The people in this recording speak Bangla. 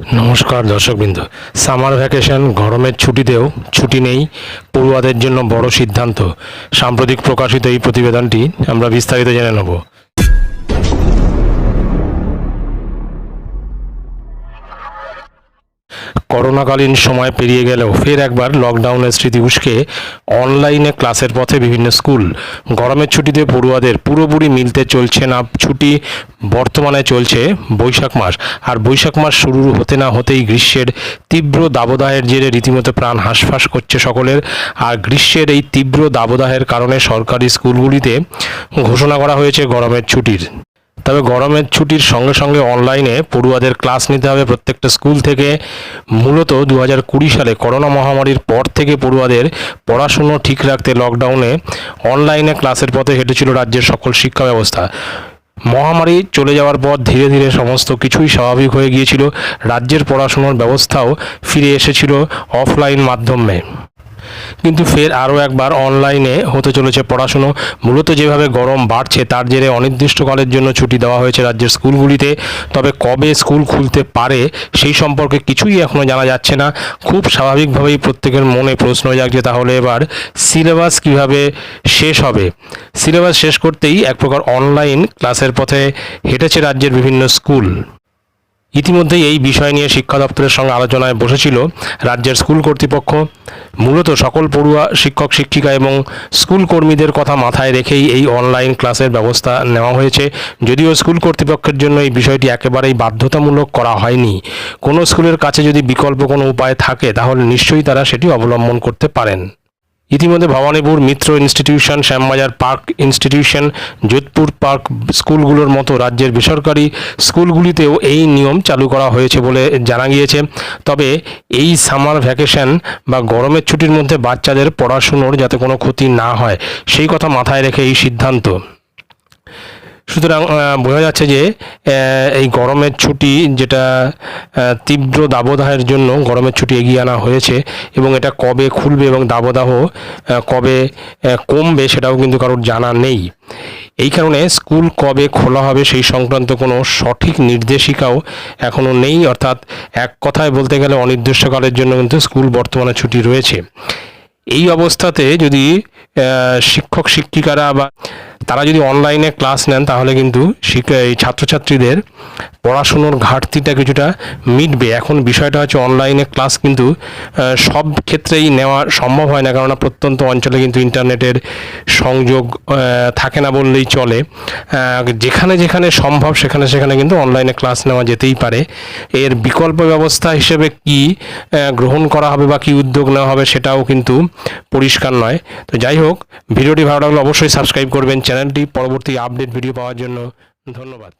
নমস্কার দর্শকবৃন্দ। সামার ভ্যাকেশন, গরমের ছুটিতেও ছুটি নেই, পড়ুয়াদের জন্য বড় সিদ্ধান্ত। সাম্প্রতিক প্রকাশিত এই প্রতিবেদনটি আমরা বিস্তারিত জেনে নেব। করোনাকালীন সময় পেরিয়ে গেলেও ফের একবার লকডাউনের স্মৃতি উস্কে অনলাইনে ক্লাসের পথে বিভিন্ন স্কুল। গরমের ছুটিতে পড়ুয়াদের পুরোপুরি মিলতে চলছে না, ছুটি বর্তমানে চলছে বৈশাখ মাস। আর বৈশাখ মাস শুরু হতে না হতেই গ্রীষ্মের তীব্র দাবদাহের জেরে রীতিমতো প্রাণ হাঁসফাঁস করছে সকলের। আর গ্রীষ্মের এই তীব্র দাবদাহের কারণে সরকারি স্কুলগুলিতে ঘোষণা করা হয়েছে গরমের ছুটির। তবে গরমের ছুটির সঙ্গে সঙ্গে অনলাইনে পড়ুয়াদের ক্লাস নিতে হবে প্রত্যেকটা স্কুল থেকে। মূলত দু হাজার কুড়ি সালে করোনা মহামারীর পর থেকে পড়ুয়াদের পড়াশুনো ঠিক রাখতে লকডাউনে অনলাইনে ক্লাসের পথে হেঁটেছিল রাজ্যের সকল শিক্ষা ব্যবস্থা। মহামারী চলে যাওয়ার পর ধীরে ধীরে সমস্ত কিছুই স্বাভাবিক হয়ে গিয়েছিল। রাজ্যের পড়াশুনোর ব্যবস্থাও ফিরে এসেছিল অফলাইন মাধ্যমে কিন্তু ফের আরও একবার অনলাইনে হতে চলেছে পড়াশুনো। মূলত যেভাবে গরম বাড়ছে, তার জেরে অনির্দিষ্টকালের জন্য ছুটি দেওয়া হয়েছে রাজ্যের স্কুলগুলিতে। তবে কবে স্কুল খুলতে পারে, সেই সম্পর্কে কিছুই এখনও জানা যাচ্ছে না। খুব স্বাভাবিকভাবেই প্রত্যেকের মনে প্রশ্ন জাগছে, তাহলে এবার সিলেবাস কীভাবে শেষ হবে? সিলেবাস শেষ করতেই এক প্রকার অনলাইন ক্লাসের পথে হেঁটেছে রাজ্যের বিভিন্ন স্কুল। ইতিমধ্যেই এই বিষয় নিয়ে শিক্ষা দপ্তরের সঙ্গে আলোচনায় বসেছিল রাজ্যের স্কুল কর্তৃপক্ষ। মূলত সকল পড়ুয়া, শিক্ষক, শিক্ষিকা এবং স্কুল কর্মীদের কথা মাথায় রেখেই এই অনলাইন ক্লাসের ব্যবস্থা নেওয়া হয়েছে। যদিও স্কুল কর্তৃপক্ষের জন্য এই বিষয়টি একেবারেই বাধ্যতামূলক করা হয়নি। কোনো স্কুলের কাছে যদি বিকল্প কোনো উপায় থাকে, তাহলে নিশ্চয়ই তারা সেটি অবলম্বন করতে পারেন। ইতিমধ্যে Bhowanipur Mitra institution, Shyambazar park institution, Jodhpur park স্কুলগুলোর মতো রাজ্যের বেসরকারি স্কুলগুলিতেও এই নিয়ম চালু করা হয়েছে বলে জানা গিয়েছে। তবে এই সামার ভ্যাকেশন বা গরমের ছুটির মধ্যে বাচ্চাদের পড়াশুনোর যাতে কোনো ক্ষতি না হয়, সেই কথা মাথায় রেখে এই সিদ্ধান্ত। সুতরাং বোঝা যাচ্ছে যে এই গরমের ছুটি যেটা তীব্র দাবদাহের জন্য গরমের ছুটি এগিয়ে আনা হয়েছে এবং এটা কবে খুলবে এবং দাবদাহ কবে কমবে সেটাও কিন্তু কারোর জানা নেই। এই কারণে স্কুল কবে খোলা হবে সেই সংক্রান্ত কোনো সঠিক নির্দেশিকাও এখনও নেই। অর্থাৎ এক কথায় বলতে গেলে অনির্দিষ্টকালের জন্য কিন্তু স্কুল বর্তমানে ছুটি রয়েছে। এই অবস্থাতে যদি শিক্ষক শিক্ষিকারা বা তারা যদি অনলাইনে ক্লাস নেন, তাহলে কিন্তু এই ছাত্রছাত্রীদের পড়াশুনোর ঘাটতিটা কিছুটা মিটবে। এখন বিষয়টা হচ্ছে অনলাইনে ক্লাস কিন্তু সব ক্ষেত্রেই নেওয়া সম্ভব হয় না, কেননা প্রত্যন্ত অঞ্চলে কিন্তু ইন্টারনেটের সংযোগ থাকে না বললেই চলে। যেখানে যেখানে সম্ভব, সেখানে সেখানে কিন্তু অনলাইনে ক্লাস নেওয়া যেতেই পারে। এর বিকল্প ব্যবস্থা হিসেবে কি গ্রহণ করা হবে বা কি উদ্যোগ নেওয়া হবে, সেটাও কিন্তু পরিষ্কার নয়। তো যাই হোক, ভিডিওটি ভালো লাগলে অবশ্যই সাবস্ক্রাইব করবেন চ্যানেলটি পরবর্তী আপডেট ভিডিও পাওয়ার জন্য ধন্যবাদ।